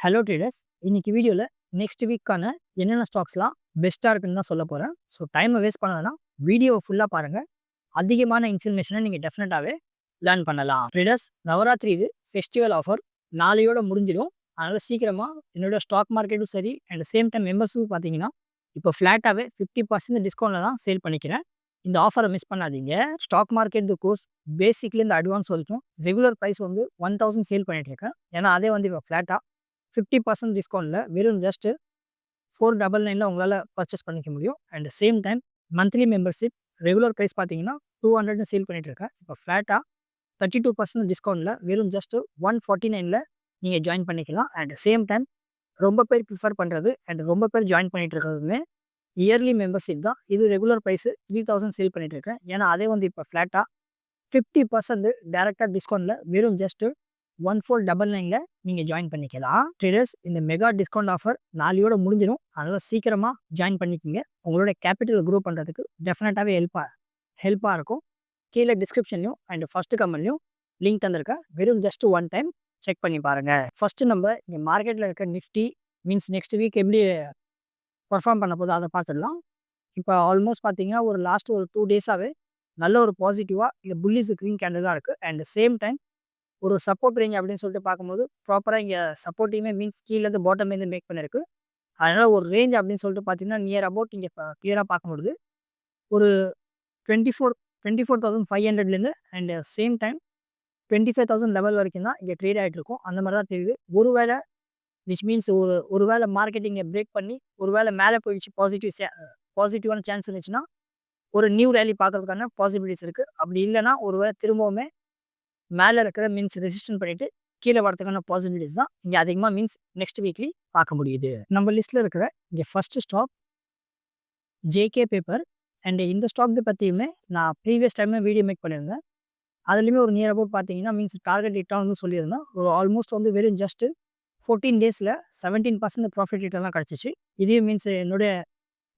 Hello traders இன்னைக்கு வீடியோவில் next வீக்கான என்னென்ன ஸ்டாக்ஸ்லாம் பெஸ்ட்டாக இருக்குன்னு தான் சொல்ல போகிறேன் ஸோ டைமை வேஸ்ட் பண்ணாதான் வீடியோவை ஃபுல்லாக பாருங்கள் அதிகமான இன்ஃபர்மேஷனை நீங்கள் டெஃபினட்டாகவே லேர்ன் பண்ணலாம். ட்ரேடர்ஸ் நவராத்திரி இது ஃபெஸ்டிவல் ஆஃபர் நாளையோட முடிஞ்சிடும். அதனால் சீக்கிரமாக என்னோட ஸ்டாக் மார்க்கெட்டும் சரி அண்ட் சேம் டைம் மெம்பர்ஸும் பார்த்தீங்கன்னா இப்போ ஃப்ளாட்டாகவே ஃபிஃப்டி பர்சன்ட் டிஸ்கவுண்ட்டில் தான் சேல் பண்ணிக்கிறேன். இந்த ஆஃபரை மிஸ் பண்ணாதீங்க. ஸ்டாக் மார்க்கெட் கோர்ஸ் பேசிக்லேருந்து அட்வான்ஸ் வரைக்கும் ரெகுலர் ப்ரைஸ் வந்து ஒன் தௌசண்ட் சேல் பண்ணிட்டு இருக்கேன். ஏன்னா அதே வந்து இப்போ ஃப்ளாட்டாக ஃபிஃப்டி பர்சன்ட் டிஸ்கவுண்ட்டில் வெறும் ஜஸ்ட்டு ஃபோர் டபுள் நைனில் உங்களால் பர்ச்சேஸ் பண்ணிக்க முடியும். And same time monthly membership regular price பார்த்தீங்கன்னா டூ ஹண்ட்ரட்னு சேல் பண்ணிட்டு இருக்கேன். இப்போ ஃப்ளாட்டாக தேர்ட்டி டூ பர்சன்ட் டிஸ்கவுண்ட்டில் வெறும் ஜஸ்ட்டு ஒன் ஃபார்ட்டி நைனில் நீங்கள் ஜாயின் பண்ணிக்கலாம். அண்ட் சேம் டைம் ரொம்ப பேர் ப்ரிஃபர் பண்ணுறது அண்ட் ரொம்ப பேர் ஜாயின் பண்ணிகிட்டு இருக்கிறதுமே இயர்லி மெம்பர்ஷிப் தான். இது regular price three thousand sale பண்ணிகிட்டு இருக்கேன். ஏன்னா அதே வந்து இப்போ ஃப்ளாட்டாக ஃபிஃப்டி பர்சன்ட் டேரெக்டாக டிஸ்கவுண்ட்டில் வெறும் ஜஸ்ட்டு ஒன் ஃபோர் டபுள் நைனில் நீங்கள் ஜாயின் பண்ணிக்கலாம். ட்ரேடர்ஸ் இந்த மெகா டிஸ்கவுண்ட் ஆஃபர் நாளையோட முடிஞ்சிடும் அதனால் சீக்கிரமாக ஜாயின் பண்ணிக்கிங்க. உங்களோட கேபிட்டல் க்ரோ பண்ணுறதுக்கு டெஃபினட்டாகவே ஹெல்ப்பாக ஹெல்ப்பாக இருக்கும். கீழே டிஸ்கிரிப்ஷன்லையும் அண்ட் ஃபஸ்ட்டு கமெண்ட்லையும் லிங்க் தந்திருக்கேன் வெறும் ஜஸ்ட் ஒன் டைம் செக் பண்ணி பாருங்கள் ஃபஸ்ட்டு நம்ம இங்கே மார்க்கெட்டில் இருக்க நிஃப்டி மீன்ஸ் நெக்ஸ்ட் வீக் எப்படி பர்ஃபார்ம் பண்ண போதும் அதை பார்த்துடலாம். இப்போ ஆல்மோஸ்ட் பார்த்தீங்கன்னா ஒரு லாஸ்ட் ஒரு டூ டேஸாகவே நல்ல ஒரு பாசிட்டிவாக இல்லை புல்லிஸ் க்ரீன் கேண்டலாக இருக்குது அண்ட் சேம் டைம் ஒரு சப்போர்ட் ரேஞ்ச் அப்படின்னு சொல்லிட்டு பார்க்கும்போது ப்ராப்பராக இங்கே சப்போர்ட்டிங்குமே மீன்ஸ் கீழேருந்து பாட்டம்லேருந்து மேக் பண்ணியிருக்கு அதனால் ஒரு ரேஞ்ச் அப்படின்னு சொல்லிட்டு பார்த்தீங்கன்னா நியர் அபவுட் இங்கே கிளியராக பார்க்க முடியுது ஒரு twenty four twenty four thousand five ஹண்ட்ரட்லேருந்து and same time twenty five thousand level வரைக்கும் தான் இங்கே ட்ரேட் ஆகிட்டு இருக்கும். அந்த மாதிரி தான் தெரியுது. ஒருவேளை விச் மீன்ஸ் ஒரு ஒரு வேளை மார்க்கெட்டிங்கை பிரேக் பண்ணி ஒரு வேளை மேலே போயிடுச்சு பாசிட்டிவ் பாசிட்டிவான சான்ஸ் இருந்துச்சுன்னா ஒரு நியூ ரேலி பார்க்கறதுக்கான பாசிபிலிட்டிஸ் இருக்குது அப்படி இல்லைன்னா ஒரு வேளை திரும்பவுமே மேலே இருக்கிற மீன்ஸ் ரெசிஸ்டன் பண்ணிவிட்டு கீழே வரதுக்கான பாசிபிலிட்டிஸ் தான் இங்கே அதிகமாக மீன்ஸ் நெக்ஸ்ட் வீக்லி பார்க்க முடியுது. நம்ம லிஸ்ட்டில் இருக்கிற இங்கே first stock JK paper and இந்த ஸ்டாக் பற்றியுமே நான் ப்ரீவியஸ் டைமே வீடியோ மேக் பண்ணியிருந்தேன். அதுலேயுமே ஒரு நியர் அபவுட் பார்த்தீங்கன்னா மீன்ஸ் டார்கெட் ரிட்டர்ன் சொல்லியிருந்தேன். ஒரு ஆல்மோஸ்ட் வந்து வெறும் ஜஸ்ட்டு ஃபோர்டீன் டேஸில் செவன்டீன் பர்சன்ட் ப்ராஃபிட் ரிட்டர்லாம் கிடச்சிச்சு. இதே மீன்ஸ் என்னுடைய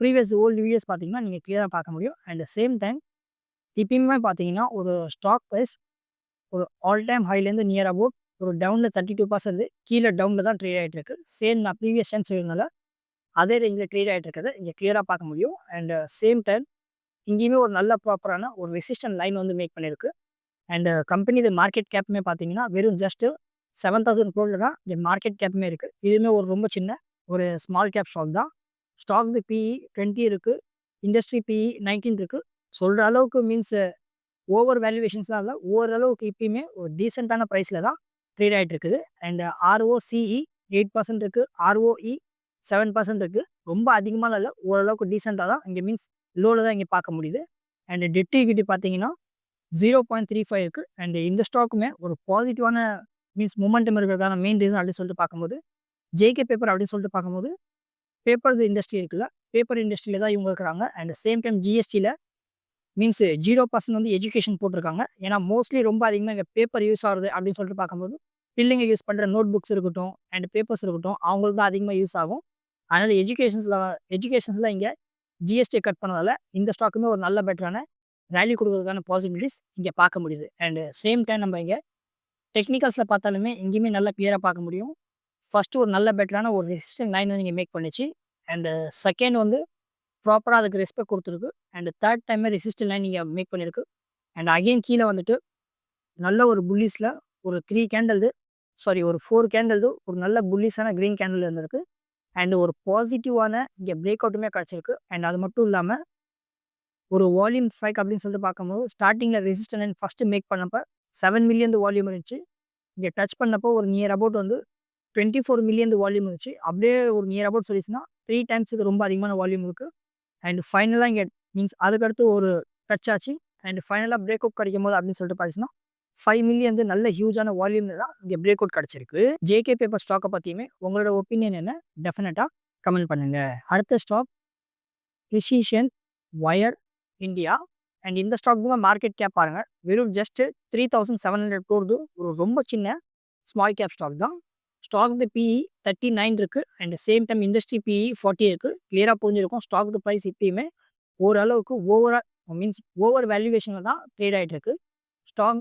ப்ரீவியஸ் ஓல்டு வீடியோஸ் பார்த்தீங்கன்னா நீங்கள் கிளியராக பார்க்க முடியும். அண்ட் சேம் டைம் இப்பயுமே பார்த்தீங்கன்னா ஒரு ஸ்டாக் ப்ரைஸ் ஒரு ஆல் டைம் ஹைலேருந்து நியர் அபவுட் ஒரு டவுனில் தேர்ட்டி டூ பர்சன்ட் கீழே டவுனில் தான் ட்ரேட் ஆகிட்டு இருக்கு சேம் நான் ப்ரீவியஸ் டைம் சொல்லியிருந்தால அதே ரேஞ்சில் ட்ரேட் ஆகிட்டு இருக்கிறத இங்கே கிளியராக பார்க்க முடியும். அண்ட் சேம் டைம் இங்கேயுமே ஒரு நல்ல ப்ராப்பரான ஒரு ரெசிஸ்டன்ட் லைன் வந்து மேக் பண்ணியிருக்கு. அண்ட் கம்பெனி இது மார்க்கெட் கேப்புமே பார்த்தீங்கன்னா வெறும் ஜஸ்ட்டு செவன் தௌசண்ட் க்ரோடில் தான் இந்த மார்க்கெட் கேப்புமே இருக்குது இதுவுமே ஒரு ரொம்ப சின்ன ஒரு ஸ்மால் கேப் ஸ்டாக் தான். ஸ்டாக் பிஇ டுவெண்ட்டி இருக்குது இண்டஸ்ட்ரி பிஇ நைன்டீன் இருக்குது சொல்கிற அளவுக்கு மீன்ஸ் ஓவர் வேல்யூவேஷன்ஸ்லாம் இல்லை. ஓரளவுக்கு இப்பயுமே ஒரு டீசெண்டான ப்ரைஸில் தான் ட்ரேட் ஆகிட்டு இருக்குது அண்ட் ஆர்ஓசிஇ எயிட் பர்சன்ட் இருக்குது ஆர்ஓஇ செவன் பர்சன்ட் இருக்குது ரொம்ப அதிகமாக இல்லை. ஓரளவுக்கு டீசெண்டாக தான் இங்கே மீன்ஸ் லோவில் தான் இங்கே பார்க்க முடியுது. அண்ட் டெட் ஈக்விட்டி பார்த்தீங்கன்னா ஜீரோ பாயிண்ட் த்ரீ ஃபைவ் இருக்குது அண்ட் இந்த ஸ்டாக்குமே ஒரு பாசிட்டிவான மீன்ஸ் மூமெண்டம் இருக்கிறதான மெயின் ரீசன் அப்படின்னு சொல்லிட்டு பார்க்கும்போது ஜேகே பேப்பர் அப்படின்னு சொல்லிட்டு பார்க்கும்போது பேப்பர் இண்டஸ்ட்ரி இருக்குல்ல. பேப்பர் இண்டஸ்ட்ரியில் தான் இவங்க இருக்கிறாங்க. அண்ட் சேம் டைம் ஜிஎஸ்டியில் மீன்ஸ் ஜீரோ பர்சன்ட் வந்து எஜுகேஷன் போட்டிருக்காங்க. ஏன்னா மோஸ்ட்லி ரொம்ப அதிகமாக இங்கே பேப்பர் யூஸ் ஆகுது அப்படின்னு சொல்லிட்டு பார்க்கும்போது பிள்ளைங்க யூஸ் பண்ணுற நோட் புக்ஸ் இருக்கட்டும் அண்ட் பேப்பர்ஸ் இருக்கட்டும் அவங்களுக்கு தான் அதிகமாக யூஸ் ஆகும். அதனால் எஜுகேஷன்ஸில் எஜுகேஷன்ஸில் இங்கே ஜிஎஸ்டி கட் பண்ணதால் இந்த ஸ்டாக்குமே ஒரு நல்ல பெட்டரான வேல்யூ கொடுக்கறதுக்கான பாசிபிலிட்டிஸ் இங்கே பார்க்க முடியுது. அண்ட் சேம் டைம் நம்ம இங்கே டெக்னிக்கல்ஸில் பார்த்தாலுமே எங்கேயுமே நல்லா கிளியராக பார்க்க முடியும். ஃபஸ்ட்டு ஒரு நல்ல பெட்டரான ஒரு ரெசிஸ்டன்ட் லைன் வந்து நீங்கள் மேக் பண்ணிச்சு. அண்டு செகண்ட் வந்து ப்ராப்பராக அதுக்கு ரெஸ்பெக்ட் கொடுத்துருக்கு. அண்ட் தேர்ட் டைமே ரெசிஸ்டன்ட் லைன் நீங்கள் மேக் பண்ணியிருக்கு அண்ட் அகெயின் கீழே வந்துட்டு நல்ல ஒரு புல்லிஸில் ஒரு த்ரீ கேண்டல்து சாரி ஒரு ஃபோர் கேண்டல்து ஒரு நல்ல புல்லிஸான க்ரீன் கேண்டில் இருந்திருக்கு. அண்ட் ஒரு பாசிட்டிவான இங்கே பிரேக் அவுட்டுமே கிடச்சிருக்கு. அண்ட் அது மட்டும் இல்லாமல் ஒரு வால்யூம் ஸ்பைக் அப்படின்னு சொல்லிட்டு பார்க்கும்போது ஸ்டார்டிங்கில் ரெசிஸ்டன் லைன் ஃபஸ்ட்டு மேக் பண்ணப்போ செவன் மில்லியன் வால்யூம் இருந்துச்சு. இங்கே டச் பண்ணப்போ ஒரு நியர் அபவுட் வந்து டுவெண்ட்டி ஃபோர் மில்லியன் வால்யூம் இருந்துச்சு. அப்படியே ஒரு நியர் அபவுட் சொல்லிச்சுன்னா த்ரீ டைம்ஸுக்கு ரொம்ப அதிகமான வால்யூம் இருக்குது அண்ட் ஃபைனலாக இங்கே மீன்ஸ் அதுக்கடுத்து ஒரு டச் ஆச்சு. அண்ட் ஃபைனலாக பிரேக் அவுட் கிடைக்கும் போது அப்படின்னு சொல்லிட்டு பார்த்தீங்கன்னா ஃபைவ் மில்லியன் வந்து நல்ல ஹியூஜான வால்யூம் தான் இங்கே பிரேக் அவுட் கிடச்சிருக்கு ஜேகே பேப்பர் ஸ்டாக்கை பற்றியுமே உங்களோட ஒப்பீனியன் என்ன? டெஃபினட்டாக கமெண்ட் பண்ணுங்கள் அடுத்த stock precision wire India and இந்த ஸ்டாக்குமே மார்க்கெட் கேப் பாருங்கள் வெறும் just three thousand seven hundred போடுது ஒரு ரொம்ப சின்ன ஸ்மால் கேப் ஸ்டாக் தான். Stock the PE thirty nine இருக்குது and same time industry PE forty இருக்குது கிளியராக புரிஞ்சிருக்கும். ஸ்டாக் ப்ரைஸ் இப்பயுமே ஓரளவுக்கு ஓவராக மீன்ஸ் ஓவர் வேல்யூவேஷனில் தான் ட்ரேட் ஆகிட்டு இருக்கு. ஸ்டாக்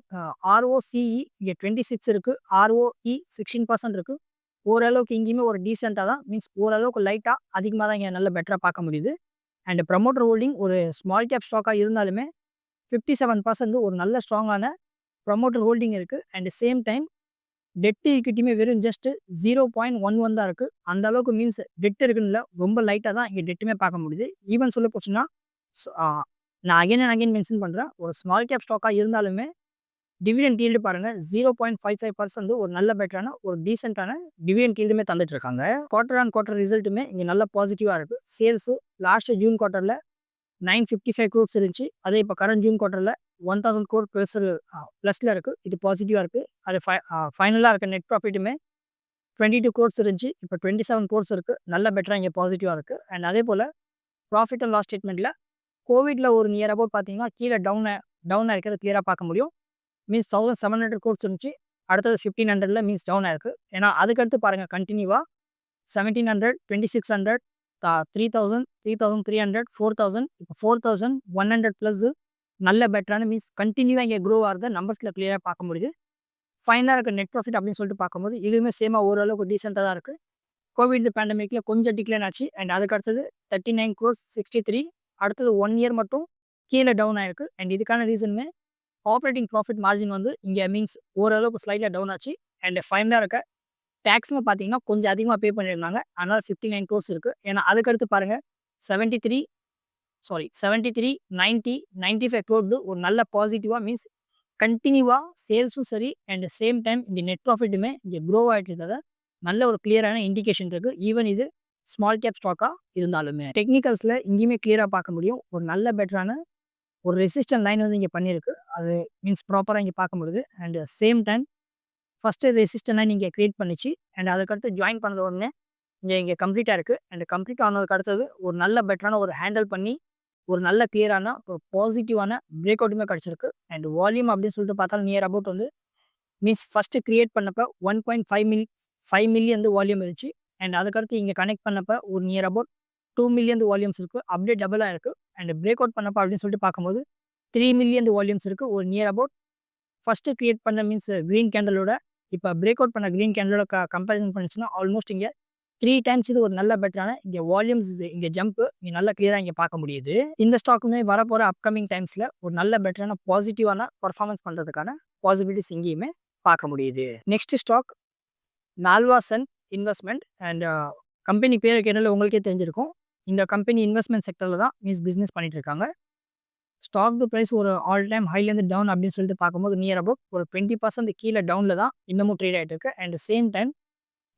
ஆர்ஓசிஇ இங்கே டுவெண்ட்டி சிக்ஸ் இருக்குது ஆர்ஓஇ சிக்ஸ்டீன் பர்சன்ட் இருக்குது ஓரளவுக்கு இங்கேயுமே ஒரு டீசெண்டாக தான் மீன்ஸ் ஓரளவுக்கு லைட்டாக அதிகமாக தான் இங்கே நல்ல பெட்டராக பார்க்க முடியுது. அண்ட் ப்ரமோட்டர் ஹோல்டிங் ஒரு ஸ்மால் கேப் ஸ்டாக்காக இருந்தாலுமே ஃபிஃப்டி செவன் பர்சன்ட் ஒரு நல்ல ஸ்ட்ராங்கான ப்ரமோட்டர் ஹோல்டிங் இருக்குது அண்ட் சேம் டைம் டெட்டு ஈக்விட்டியுமே வெறும் just zero point one one தான் இருக்குது அந்த அளவுக்கு மீன்ஸ் டெட் இருக்குன்னு ரொம்ப லைட்டாக தான் இங்கே டெட்டுமே பார்க்க முடியுது. ஈவன் சொல்ல போச்சுன்னா நான் அகைன் அண்ட் அகைன் மென்ஷன் பண்ணுறேன் ஒரு ஸ்மால் கேப் ஸ்டாக்காக இருந்தாலுமே டிவிடெண்ட் ஈல்டு பாருங்கள் zero point five five percent ஒரு நல்ல பெட்டரான ஒரு டீசென்ட்டான டிவிடெண்ட் ஈல்டுமே தந்துட்டு இருக்காங்க. குவார்டர் ஆன் குவார்டர் ரிசல்ட்டுமே இங்கே நல்ல பாசிட்டிவாக இருக்குது சேல்ஸு லாஸ்ட் ஜூன் குவார்ட்டரில் நைன் ஃபிஃப்டி ஃபைவ் க்ரோர்ஸ் இருந்துச்சு. அதே இப்போ கரண்ட் ஜூன் குவார்ட்டரில் ஒன் தௌசண்ட் கோர் ப்ளஸ் ப்ளஸில் இருக்குது இது பாசிட்டிவாக இருக்குது அது ஃபை ஃபைனலாக இருக்க நெட் ப்ராஃபிட்டுமே டுவெண்ட்டி டூ கோர்ஸ் இருந்துச்சு. இப்போ டுவெண்ட்டி செவன் கோர்ஸ் இருக்குது நல்ல பெட்டராக இங்கே பாசிட்டிவாக இருக்குது அண்ட் அதே போல் ப்ராஃபிட் அண்ட் லாஸ் ஸ்டேட்மெண்ட்டில் கோவிடில் ஒரு நியர் அபவுட் பார்த்தீங்கன்னா கீழே டவுன் டவுனாக இருக்கிறது கிளியராக பார்க்க முடியும். Means thousand seven hundred crores இருந்துச்சு. அடுத்தது ஃபிஃப்டீன் ஹண்ட்ரட்ல மீன்ஸ் டவுன் இருக்குது ஏன்னா அதுக்கடுத்து பாருங்கள் கண்டினியூவாக seventeen hundred twenty six hundred three thousand three thousand three hundred four thousand இப்போ four thousand one hundred plus நல்ல பெட்டரான மீன்ஸ் கண்டினியூவாக இங்கே க்ரோ ஆகிறத நம்பர்ஸில் கிளியராக பார்க்க முடியுது. ஃபைனாக இருக்க நெட் ப்ராஃபிட் அப்படின்னு சொல்லிட்டு பார்க்கும்போது இதுவுமே சேமாக ஓரளவுக்கு டீசெண்டாக தான் இருக்குது கோவிட் பேண்டமிக்கில் கொஞ்சம் டிக்ளைன் ஆச்சு. அண்ட் அதுக்கு அடுத்தது thirty nine crores sixty three அடுத்தது ஒன் இயர் மட்டும் கீழே டவுன் ஆயிருக்கு. அண்ட் இதுக்கான ரீசனுமே ஆப்ரேட்டிங் ப்ராஃபிட் மார்ஜின் வந்து இங்கே மீன்ஸ் ஓரளவுக்கு ஸ்லைட்டாக டவுன் ஆச்சு. அண்ட் ஃபைனலாக இருக்க. டேக்ஸுமே பார்த்தீங்கன்னா கொஞ்சம் அதிகமாக பே பண்ணியிருந்தாங்க. அதனால் ஃபிஃப்டி நைன் கோர்ஸ் இருக்குது ஏன்னா அதுக்கடுத்து பாருங்கள் seventy three sorry seventy three ninety ninety five crore ஒரு நல்ல பாசிட்டிவாக மீன்ஸ் கண்டினியூவாக சேல்ஸும் சரி அண்ட் சேம் டைம் இந்த நெட் ப்ராஃபிட்டுமே இங்கே க்ரோ ஆகிட்டு இருக்கிறத நல்ல ஒரு கிளியரான இண்டிகேஷன் இருக்குது ஈவன் இது ஸ்மால் கேப் ஸ்டாக்காக இருந்தாலுமே. டெக்னிக்கல்ஸில் இங்கேயுமே கிளியராக பார்க்க முடியும். ஒரு நல்ல பெட்டரான ஒரு ரெசிஸ்டன் லைன் வந்து இங்கே பண்ணியிருக்கு. அது மீன்ஸ் ப்ராப்பராக இங்கே பார்க்க முடியுது and same time first resistance line இங்கே க்ரியேட் பண்ணிச்சு. அண்ட் அதுக்கடுத்து ஜாயின் பண்ணது உடனே இங்கே இங்கே கம்ப்ளீட்டாக இருக்குது அண்ட் கம்ப்ளீட் ஆனதுக்கு அடுத்தது ஒரு நல்ல பெட்டரான ஒரு ஹேண்டில் பண்ணி ஒரு நல்ல கிளியரான ஒரு பாசிட்டிவான பிரேக் அவுட்டுமே கிடச்சிருக்கு. அண்ட் வால்யூம் அப்படின்னு சொல்லிட்டு பார்த்தாலும் நியர் அபவுட் வந்து மீன்ஸ் ஃபஸ்ட்டு க்ரியேட் பண்ணப்போ one point five mil five million வந்து வால்யூம் இருந்துச்சு. அண்ட் அதுக்கடுத்து இங்கே கனெக்ட் பண்ணப்போ ஒரு near about two million volumes இருக்குது அப்படியே டபுளாக இருக்குது அண்ட் பிரேக் அவுட் பண்ணப்போ அப்படின்னு சொல்லிட்டு பார்க்கும்போது த்ரீ மில்லியன் வால்யூம்ஸ் இருக்குது ஒரு நியர் அபவுட் ஃபஸ்ட்டு க்ரியேட் பண்ண மீன்ஸ் க்ரீன் கேண்டலோட இப்போ பிரேக் அவுட் பண்ண க்ரீன் கேண்டலோட க கம்பேரிசன் பண்ணிச்சுன்னா ஆல்மோஸ்ட் இங்கே த்ரீ டைம்ஸ் இது ஒரு நல்ல பெட்டரான இங்கே வால்யூம்ஸ் இது இங்கே ஜம்ப் இங்கே நல்லா கிளியராக இங்கே பார்க்க முடியுது. இந்த ஸ்டாக்குமே வரப்போகிற அப்கமிங் டைம்ஸில் ஒரு நல்ல பெட்டரான பாசிட்டிவான பர்ஃபார்மன்ஸ் பண்ணுறதுக்கான பாசிபிலிட்டிஸ் இங்கேயுமே பார்க்க முடியுது. Next stock Nalwa Sons investment and company பேரை கேட்டாலும் உங்களுக்கே தெரிஞ்சிருக்கும். இந்த கம்பெனி இன்வெஸ்ட்மெண்ட் செக்டரில் தான் மீன்ஸ் பிஸ்னஸ் பண்ணிட்டு இருக்காங்க. ஸ்டாக் ப்ரைஸ் ஒரு ஆல் டைம் ஹைலேருந்து டவுன் அப்படின்னு சொல்லிட்டு பார்க்கும்போது நியர் அபவுட் ஒரு டுவெண்ட்டி பர்சன்ட் கீழே டவுனில் தான் இன்னமும் ட்ரேட் ஆகிட்டு இருக்கு. அண்ட் சேம் டைம்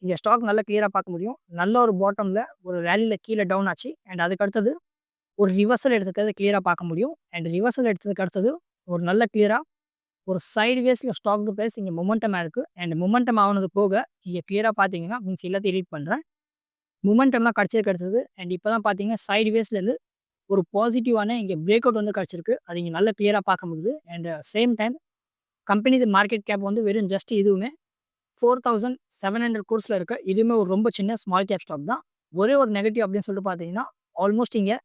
இங்கே ஸ்டாக் நல்லா கிளியராக பார்க்க முடியும். நல்ல ஒரு பாட்டமில் ஒரு வேலியில் கீழே டவுன் ஆச்சு. அண்ட் அதுக்கு அடுத்தது ஒரு ரிவர்சல் எடுத்துக்கிறது கிளியராக பார்க்க முடியும். அண்ட் ரிவர்சல் எடுத்ததுக்கு அடுத்தது ஒரு நல்ல கிளியராக ஒரு சைடு வேஸில் ஸ்டாக்கு ப்ரைஸ் இங்கே மொமெண்டமாக இருக்குது அண்ட் மொமெண்டம் ஆனது போக இங்கே கிளியராக பார்த்தீங்கன்னா மீன்ஸ் எல்லாத்தையும் ரீட் பண்ணுறேன் மொமெண்டம்லாம் கிடச்சது கிடச்சது அண்ட் இப்போ தான் பார்த்தீங்கன்னா சைடு வேஸ்லேருந்து ஒரு பாசிட்டிவான இங்கே பிரேக் அவுட் வந்து கிடச்சிருக்கு. அது இங்கே நல்ல கிளியராக பார்க்க முடியுது. And same time company market cap வந்து வெறும் ஜஸ்ட் இதுவுமே ஃபோர் தௌசண்ட் செவன் ஹண்ட்ரட் கோர்ஸில் இருக்க இதுவுமே ஒரு ரொம்ப சின்ன ஸ்மால் கேப் ஸ்டாக் தான். ஒரே ஒரு நெகட்டிவ் அப்படின்னு சொல்லிட்டு பார்த்தீங்கன்னா ஆல்மோஸ்ட் இங்கே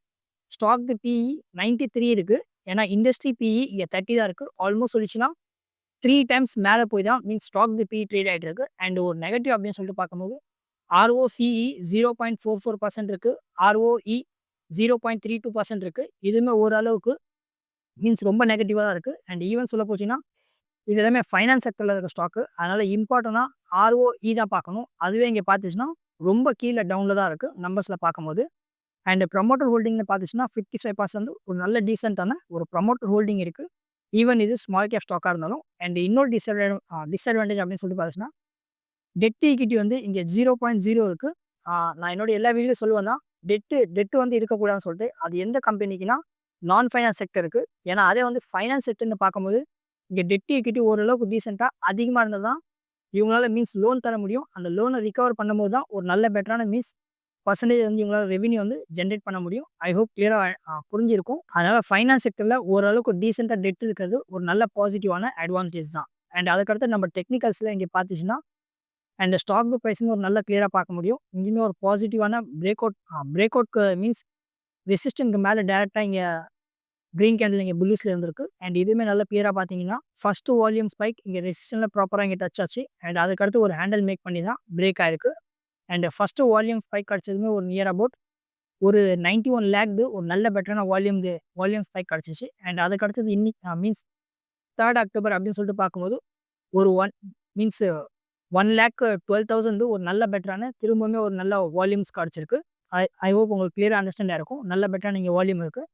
ஸ்டாக் பிஇ நைன்ட்டி த்ரீ இருக்குது ஏன்னா இண்டஸ்ட்ரி பிஇ இங்கே தேர்ட்டி தான் இருக்குது ஆல்மோஸ்ட் சொல்லிச்சுன்னா த்ரீ டைம்ஸ் மேலே போய் தான் means stock the PE trade ஆகிட்டு இருக்குது அண்ட் ஒரு நெகட்டிவ் அப்படின்னு சொல்லிட்டு பார்க்கும்போது ROCE zero point four four percent இருக்குது ROE zero point three two percent இருக்குது இதுவுமே ஓரளவுக்கு மீன்ஸ் ரொம்ப நெகட்டிவாக தான் இருக்குது அண்ட் ஈவன் சொல்ல போச்சுன்னா இது எல்லாமே ஃபைனான்ஸ் செக்டரில் இருக்க ஸ்டாக்கு அதனால் இம்பார்ட்டனாக ஆர்ஓஇ தான் பார்க்கணும். அதுவே இங்கே பார்த்துச்சுன்னா ரொம்ப கீழே டவுனில் தான் இருக்குது நம்பர்ஸில் பார்க்கும்போது. அண்ட் ப்ரமோட்டர் ஹோல்டிங்னு பார்த்துச்சுன்னா ஃபிஃப்டி ஃபைவ் பர்சன்ட் ஒரு நல்ல டீசெண்டான ஒரு ப்ரமோட்டர் ஹோல்டிங் இருக்குது ஈவன் இது ஸ்மால் கேப் ஸ்டாக்காக இருந்தாலும். அண்ட் இன்னொரு டிஸ்அட்வான் டிஸ்அட்வான்டேஜ் அப்படின்னு சொல்லிட்டு பார்த்துச்சுன்னா டெட் ஈக்விட்டி வந்து இங்கே ஜீரோ பாயிண்ட் ஜீரோ இருக்குது நான் என்னோட எல்லா வீடியோ சொல்லுவேன் தான் டெட்டு டெட்டு வந்து இருக்கக்கூடாதுன்னு சொல்லிட்டு அது எந்த கம்பெனிக்குன்னா நான் ஃபைனான்ஸ் செக்டருக்கு ஏன்னா அதே வந்து ஃபைனான்ஸ் செக்டர்னு பார்க்கும்போது இங்கே டெட் ஈக்விட்டி ஓரளவுக்கு டீசெண்டாக அதிகமாக இருந்தது தான் இவங்களால மீன்ஸ் லோன் தர முடியும். அந்த லோனை ரிகவர் பண்ணும்போது தான் ஒரு நல்ல பெட்டரான மீன்ஸ் பர்சன்டேஜ் வந்து இவங்களால் ரெவன்யூ வந்து ஜென்ரேட் பண்ண முடியும். ஐ ஹோப் கிளியராக புரிஞ்சிருக்கும். அதனால் ஃபைனான்ஸ் செக்டரில் ஓரளவுக்கு டீசெண்டாக டெட் இருக்கிறது ஒரு நல்ல பாசிட்டிவான அட்வான்டேஜ் தான். அண்ட் அதுக்கடுத்து நம்ம டெக்னிக்கல்ஸில் இங்கே பார்த்துச்சுன்னா அண்ட் ஸ்டாக் புக் ப்ரைஸுமே ஒரு நல்ல கிளியராக பார்க்க முடியும். இங்கேயுமே ஒரு பாசிட்டிவான பிரேக் அவுட் பிரேக் அவுட்க்கு மீன்ஸ் ரெசிஸ்டனுக்கு மேலே டேரெக்டாக இங்கே க்ரீன் கேண்டில் இங்கே புல்லிஸில் இருந்திருக்கு. அண்ட் இதுவுமே நல்ல பியராக பார்த்தீங்கன்னா ஃபஸ்ட்டு வால்யூம் ஸ்பைக் இங்கே ரெசிஸ்டனில் ப்ராப்பராக இங்கே டச் ஆச்சு. அண்ட் அதுக்கடுத்து ஒரு ஹேண்டில் மேக் பண்ணி தான் பிரேக் ஆயிருக்கு. அண்ட் ஃபஸ்ட்டு வால்யூம் ஸ்பைக் கிடச்சதுமே ஒரு நியர் அபவுட் ஒரு நைன்ட்டி ஒன் லேக்து ஒரு நல்ல பெட்டரான வால்யூம் வால்யூம் ஸ்பைக் கிடச்சிச்சு. அண்ட் அதுக்கடுத்தது இன்னைக்கு மீன்ஸ் தேர்ட் அக்டோபர் அப்படின்னு சொல்லிட்டு பார்க்கும்போது ஒரு one means one lakh twelve thousand ஒரு நல்ல பெட்டரான திரும்பவுமே ஒரு நல்ல வால்யூம்ஸ் கிடச்சிருக்கு. ஐ ஐ ஹோப் உங்களுக்கு கிளியராக அண்டர்ஸ்டாண்டாக இருக்கும். நல்ல பெட்டரான இங்கே வால்யூம் இருக்குது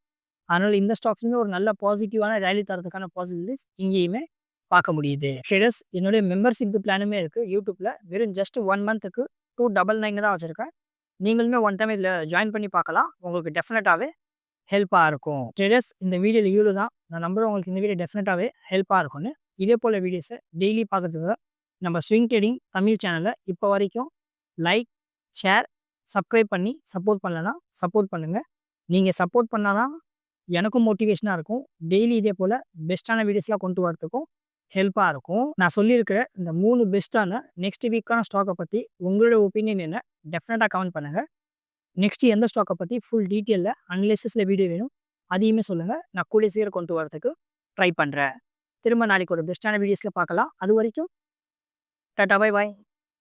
அதனால் இந்த ஸ்டாக்ஸுமே ஒரு நல்ல பாசிட்டிவான ரேலி தரதுக்கான பாசிபிலிட்டிஸ் இங்கேயுமே பார்க்க முடியுது. ட்ரேடர்ஸ் என்னுடைய மெம்பர்ஷிப் பிளானுமே இருக்குது யூடியூப்பில் வெறும் ஜஸ்ட் ஒன் மந்த்துக்கு டூ டபுள் நைன் தான் வச்சுருக்கேன். நீங்களுமே ஒன் டைம் இதில் ஜாயின் பண்ணி பார்க்கலாம். உங்களுக்கு டெஃபினட்டாகவே ஹெல்ப்பாக இருக்கும். ட்ரேடர்ஸ் இந்த வீடியோவில் இவ்வளோ தான். நான் நம்புகிறேன் உங்களுக்கு இந்த வீடியோ டெஃபினட்டாகவே ஹெல்ப்பாக இருக்கும்னு. இதே போல் வீடியோஸை டெய்லி பார்க்குறதுக்கு நம்ம ஸ்விங் ட்ரேடிங் தமிழ் சேனலை இப்போ வரைக்கும் லைக் ஷேர் சப்ஸ்கிரைப் பண்ணி சப்போர்ட் பண்ணலன்னா சப்போர்ட் பண்ணுங்கள் நீங்கள் சப்போர்ட் பண்ணால் தான் எனக்கும் மோட்டிவேஷனாக இருக்கும். டெய்லி இதே போல் பெஸ்ட்டான வீடியோஸ்லாம் கொண்டு வரதுக்கும் ஹெல்ப்பாக இருக்கும். நான் சொல்லியிருக்கிற இந்த மூணு பெஸ்ட்டான நெக்ஸ்ட் வீக்கான ஸ்டாக்கை பற்றி உங்களோட ஒப்பீனியன் என்ன? டெஃபினட்டாக கமெண்ட் பண்ணுங்கள் நெக்ஸ்ட் எந்த ஸ்டாக்கை பற்றி ஃபுல் டீட்டெயிலில் அனலிசிஸில் வீடியோ வேணும் அதையுமே சொல்லுங்கள் நான் கூடிய சீக்கிரம் கொண்டு வரதுக்கு ட்ரை பண்ணுறேன் திரும்ப நாளைக்கு ஒரு பெஸ்ட்டான வீடியோஸில் பார்க்கலாம். அது வரைக்கும் டாட்டா பை பாய்